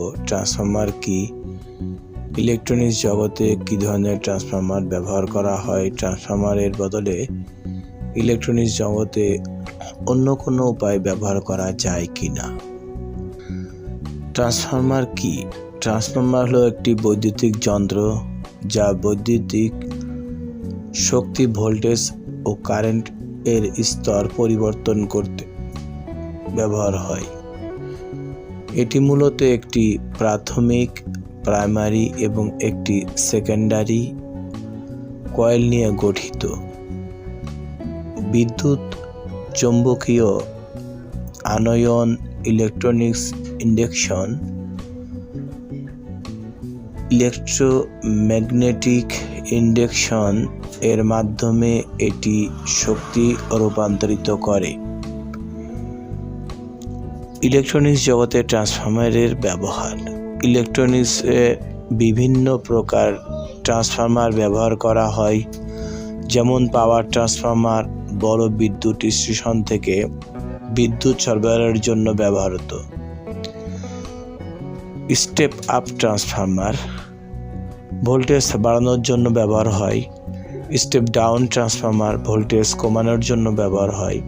Transformer কি? Electronics জগতে কী ধরনের ট্রান্সফর্মার ব্যবহার করা হয়? ট্রান্সফর্মারের বদলে ইলেকট্রনিক্স জগতে অন্য কোনো উপায় ব্যবহার করা যায় কি না ট্রান্সফরমার কি? ট্রান্সফর্মার হলো একটি বৈদ্যুতিক যন্ত্র যা বৈদ্যুতিক শক্তি ভোল্টেজ ও কারেন্ট এর স্তর পরিবর্তন করতে ব্যবহার হয়। এটি মূলত একটি প্রাথমিক, প্রাইমারি এবং একটি সেকেন্ডারি কয়েল নিয়ে গঠিত। বিদ্যুৎ, চৌম্বকীয় আনয়ন, ইলেকট্রনিক্স ইন্ডাকশন, ইলেকট্রোম্যাগনেটিক ইন্ডাকশন এর মাধ্যমে এটি শক্তি রূপান্তরিত করে। ইলেকট্রনিক্স জগতে ট্রান্সফরমারের ব্যবহার। ইলেকট্রনিক্সে বিভিন্ন প্রকার ট্রান্সফরমার ব্যবহার করা হয়, যেমন পাওয়ার ট্রান্সফরমার, বড় বিদ্যুৎ স্টেশন থেকে বিদ্যুৎ সরবরাহের জন্য ব্যবহৃত। স্টেপ আপ ট্রান্সফরমার, ভোল্টেজ বাড়ানোর জন্য ব্যবহার হয়। স্টেপ ডাউন ট্রান্সফরমার, ভোল্টেজ কমানোর জন্য ব্যবহার হয়।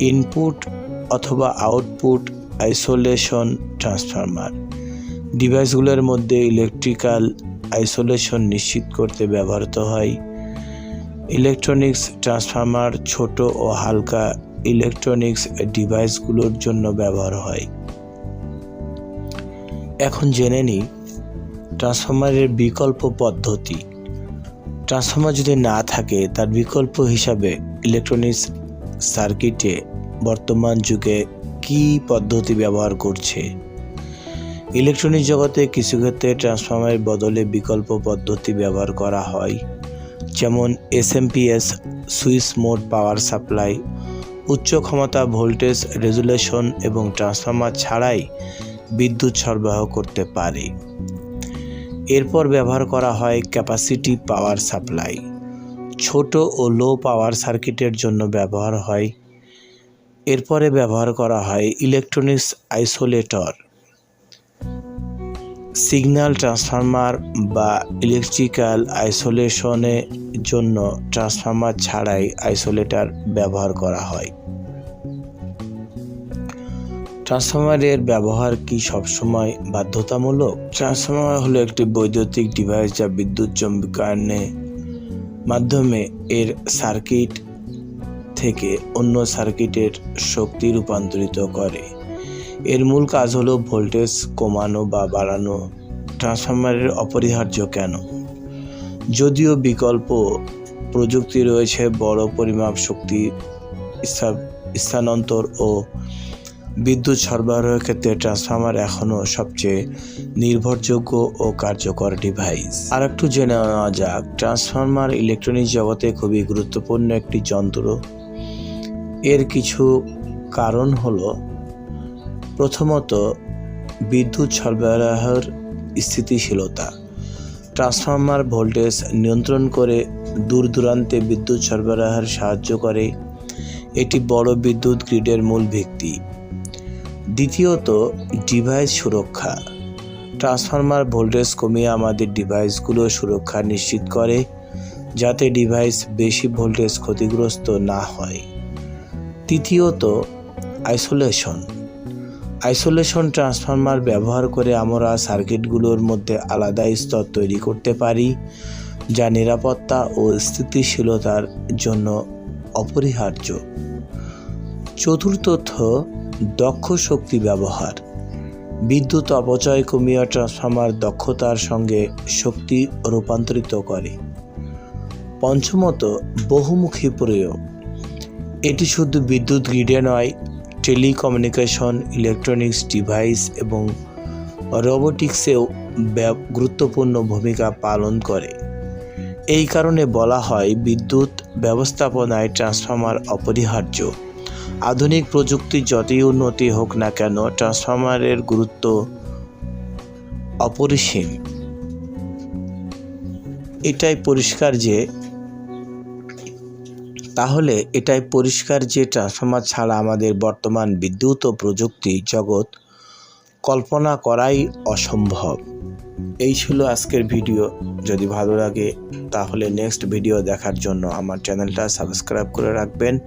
ইনপুট অথবা আউটপুট, আইসোলেশন, ট্রান্সফরমার। ডিভাইসগুলোর মধ্যে ইলেকট্রিক্যাল আইসোলেশন নিশ্চিত করতে ব্যবহৃত হয়। ইলেকট্রনিক্স ট্রান্সফরমার ছোট ও হালকা ইলেকট্রনিক্স ডিভাইসগুলোর জন্য ব্যবহার হয়। এখন জেনে নিই, ট্রান্সফরমারের বিকল্প পদ্ধতি। ট্রান্সফরমার যদি না থাকে, তার বিকল্প হিসাবে ইলেকট্রনিক্স সার্কিটে বর্তমান যুগে কি পদ্ধতি ব্যবহার করছে? ইলেকট্রনিক জগতে কিছু ক্ষেত্রে ট্রান্সফরমারের বদলে বিকল্প পদ্ধতি ব্যবহার করা হয়, যেমন SMPS switch mode, power supply, উচ্চ ক্ষমতা, ভোল্টেজ, রেজুলেশন এবং ট্রান্সফর্মার ছাড়াই বিদ্যুৎ সরবরাহ করতে পারে। এরপর ব্যবহার করা হয় ক্যাপাসিটি পাওয়ার সাপ্লাই। ছোট ও লো পাওয়ার সার্কিটের জন্য ব্যবহার হয় এরপরে ব্যবহার করা হয় ইলেকট্রনিক্স আইসোলেটর সিগন্যাল ট্রান্সফরমার বা ইলেকট্রিক্যাল আইসোলেশনের জন্য ট্রান্সফরমার ছাড়াই আইসোলেটর ব্যবহার করা হয়। ট্রান্সফরমারের ব্যবহার কি সবসময় বাধ্যতামূলক? ট্রান্সফরমার হলো একটি বৈদ্যুতিক ডিভাইস যা বিদ্যুৎ চম্বিকায়নের মাধ্যমে এর সার্কিট থেকে অন্য সার্কিটের শক্তি রূপান্তরিত করে। এর মূল কাজ হলো ভোল্টেজ কমানো বা বাড়ানো, ট্রান্সফরমারের অপরিহার্য কেন? যদিও বিকল্প প্রযুক্তি রয়েছে বড় পরিমাপ শক্তি স্থানান্তর ও বিদ্যুৎ সরবরাহের ক্ষেত্রে ট্রান্সফরমার এখনও সবচেয়ে নির্ভরযোগ্য ও কার্যকর ডিভাইস। আর একটু জেনে নেওয়া যাক, ট্রান্সফরমার ইলেকট্রনিক জগতে খুবই গুরুত্বপূর্ণ একটি যন্ত্র। এর কিছু কারণ হল, প্রথমত, বিদ্যুৎ সরবরাহের স্থিতিশীলতা। ট্রান্সফরমার ভোল্টেজ নিয়ন্ত্রণ করে দূর দূরান্তে বিদ্যুৎ সরবরাহের সাহায্য করে। এটি বড় বিদ্যুৎ গ্রিডের মূল ভিত্তি। দ্বিতীয়ত, ডিভাইস সুরক্ষা। ট্রান্সফরমার ভোল্টেজ কমিয়ে আমাদের ডিভাইসগুলো সুরক্ষা নিশ্চিত করে, যাতে ডিভাইস বেশি ভোল্টেজ ক্ষতিগ্রস্ত না হয়। তৃতীয়ত আইসোলেশন আইসোলেশন ট্রান্সফরমার ব্যবহার করে আমরা সার্কিটগুলোর মধ্যে আলাদা স্তর তৈরি করতে পারি, যা নিরাপত্তা ও স্থিতিশীলতার জন্য অপরিহার্য। চতুর্থ দক্ষ শক্তি ব্যবহার। বিদ্যুৎ অপচয় কমিয়ে ট্রান্সফরমার দক্ষতার সঙ্গে শক্তি রূপান্তরিত করে। পঞ্চমত, বহুমুখী প্রয়োগ। এটি শুধু বিদ্যুৎ গ্রিডে নয়, টেলিকমিউনিকেশন, ইলেকট্রনিক্স ডিভাইস এবং রোবোটিক্সেও গুরুত্বপূর্ণ ভূমিকা পালন করে। এই কারণে বলা হয় বিদ্যুৎ ব্যবস্থাপনায় ট্রান্সফরমার অপরিহার্য। আধুনিক প্রযুক্তি যতই উন্নতি হোক না কেন ট্রান্সফরমারের গুরুত্ব অপরিসীম। এটাই পরিষ্কার যে তাহলে এটাই পরিষ্কার যে ট্রান্সফরমার ছাড়া আমাদের বর্তমান বিদ্যুৎ ও প্রযুক্তি জগৎ কল্পনা করাই অসম্ভব। এই ছিল আজকের ভিডিও। যদি ভালো লাগে, তাহলে নেক্সট ভিডিও দেখার জন্য আমার চ্যানেলটা সাবস্ক্রাইব করে রাখবেন।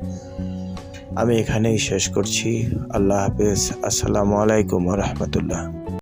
আমি এখানেই শেষ করছি। আল্লাহ হাফেজ। আসসালামু আলাইকুম রহমতুল্লাহ।